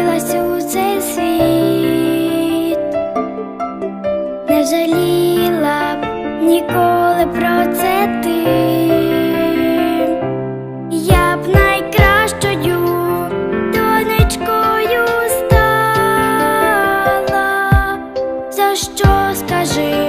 влюбилася у цей світ, не жаліла б ніколи про це ти, я б найкращою донечкою стала, за що скажи?